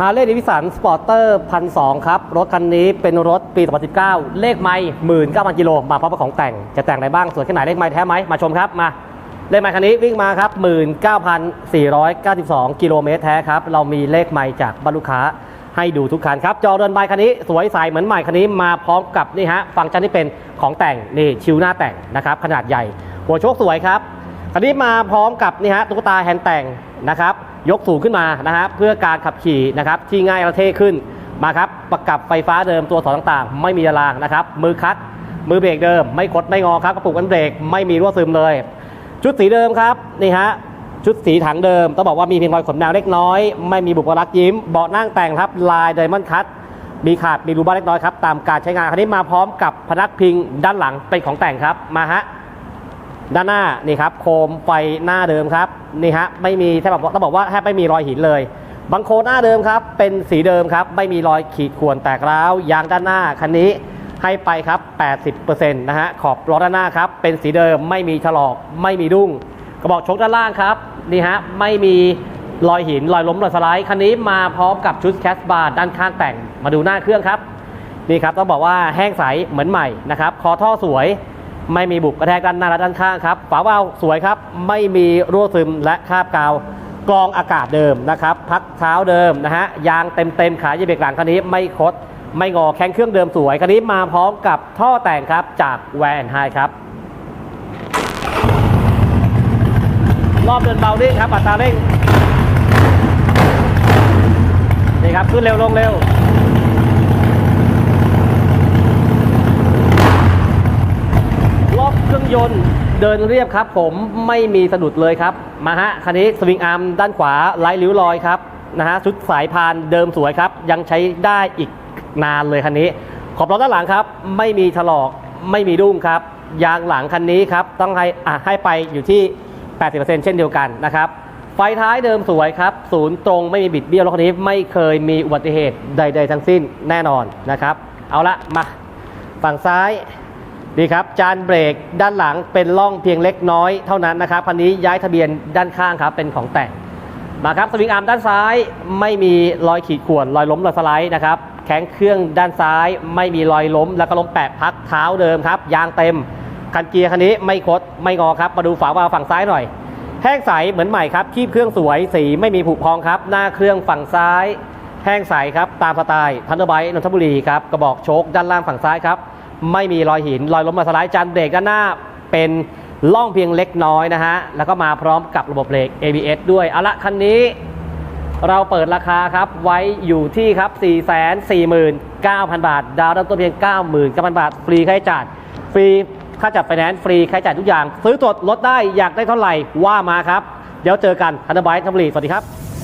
ฮาร์เลย์ด v วิสันสปอร์เตอร์พันสครับ รถคันนี้เป็นรถปี 2019 เลขไม่หมื่นเก้าพันกิโลมาพร้อมกับของแต่ง จะแต่งอะไรบ้างสวยแค่ไหนเลขไม่แท้ไหม มาชมครับ มา เลขไม่คันนี้วิ่งมาครับ19,492กิโลเมตรแท้ครับ เรามีเลขไม่จากบรรลุค้าให้ดูทุกคันครับ จอเรือนใบคันนี้ สวยใสเหมือนใหม่คันนี้มาพร้อมกับนี่ฮะ ฟังก์ชันที่เป็นของแต่งนี่ชิวหน้าแต่งนะครับขนาดใหญ่ หัวโชคสวยครับคันนี้มาพร้อมกับนี่ฮะตุ๊กตาแฮนด์แต่งนะครับ ยกสูงขึ้นมานะฮะเพื่อการขับขี่นะครับที่ง่ายและเท่ขึ้นมาครับประกับไฟฟ้าเดิมตัวสอนต่างๆ ไม่มีรางนะครับมือคัดมือเบรกเดิม ไม่คดไม่งอครับกระปุกอันเบรกไม่มีรั่วซึมเลย ชุดสีเดิมครับนี่ฮะชุดสีถังเดิมต้องบอกว่ามีเพียงรอยขนแมวเล็กน้อย ไม่มีบุบลักษ์ยิ้มเบาะนั่งแต่งครับลายไดมอนด์คัตมีขาดมีรูบ้าเล็กน้อยครับตามการใช้งานคันนี้มาพร้อมกับพนักพิงด้านหลังเป็นของแต่งครับมาฮะ ด้านหน้านี่ครับโคมไฟหน้าเดิมครับนี่ฮะไม่มีแทบแบบต้องบอกว่าแทบไม่มีรอยหินเลยบังโคหน้าเดิมครับเป็นสีเดิมครับไม่มีรอยขีดข่วนแตกร้าวยางด้านหน้าคันนี้ให้ไปครับ 80%นะฮะขอบล้อด้านหน้าครับเป็นสีเดิมไม่มีถลอกไม่มีดุ้งกระบอกชกด้านล่างครับนี่ฮะไม่มีรอยหินรอยล้มรอยสไลด์คันนี้มาพร้อมกับชุดแคสบาร์ด้านข้างแต่งมาดูหน้าเครื่องครับนี่ครับต้องบอกว่าแห้งใสเหมือนใหม่นะครับคอท่อสวย ไม่มีบุบกระแทกด้านหน้าและด้านข้างครับ ฝาวาล์วสวยครับ ไม่มีรั่วซึมและคราบกาว กรองอากาศเดิมนะครับ พักเท้าเดิมนะฮะ ยางเต็มเต็มๆ ขายีเบรกหลังคันนี้ไม่คด ไม่งอ แข้งเครื่องเดิมสวย คันนี้มาพร้อมกับท่อแต่งครับจากแวนไฮครับ รอบเดินเบาดิ้งครับ อัตราเร่ง นี่ครับ ขึ้นเร็วลงเร็ว รอบเครื่อง ยนต์เดินเรียบครับผมไม่มีสะดุดเลยครับ มาฮะคันนี้สวิงอาร์มด้านขวาไร้ริ้วรอยครับนะฮะชุดสายพานเดิมสวยครับ ยังใช้ได้อีกนานเลยคันนี้ ขอบล้อด้านหลังครับ ไม่มีถลอกไม่มีดุ้งครับ ยางหลังคันนี้ครับ ต้องให้อะให้ไปอยู่ที่ 80%เช่นเดียวกันนะครับไฟท้ายเดิมสวยครับ ศูนย์ตรงไม่มีบิดเบี้ยวรถคันนี้ไม่เคยมีอุบัติเหตุใด ๆ ทั้งสิ้นแน่นอนนะครับ เอาละมา ฝั่งซ้าย ดีครับจานเบรกด้านหลังเป็นร่องเพียงเล็กน้อยเท่านั้นนะครับคันนี้ย้ายทะเบียนด้านข้างครับเป็นของแต่งมาครับสวิงอาร์มด้านซ้ายไม่มีรอยขีดข่วนรอยล้มรอยสไลด์นะครับแข้งเครื่องด้านซ้ายไม่มีรอยล้ม แล้วก็ล้มแปะพักเท้าเดิมครับยางเต็มคันเกียร์คันนี้ไม่คดไม่งอครับมาดูฝาวาล์วฝั่งซ้ายหน่อย แห้งใสเหมือนใหม่ครับคีบเครื่องสวยสีไม่มีผุพองครับ หน้าเครื่องฝั่งซ้าย แห้งใสครับตามสไตล์ทันเดอร์ไบต์นนทบุรีครับกระบอกโชคด้านล่างฝั่งซ้ายครับ ไม่มีรอยหิน รอยล้มมาสไลด์จานเบรกด้านหน้าเป็นล่องเพียงเล็กน้อยนะฮะ แล้วก็มาพร้อมกับระบบเบรก ABS ด้วย เอาละคันนี้เราเปิดราคาครับไว้อยู่ที่ครับ 449,000 บาท ดาวน์เริ่มต้นเพียง 99,000 บาท ฟรีค่าใช้จ่ายฟรีค่าจัดไฟแนนซ์ฟรีค่าใช้จ่ายทุกอย่าง ซื้อสดลดได้อยากได้เท่าไหร่ว่ามาครับ เดี๋ยวเจอกันทันเดอร์ไบต์ทันบุรีสวัสดีครับ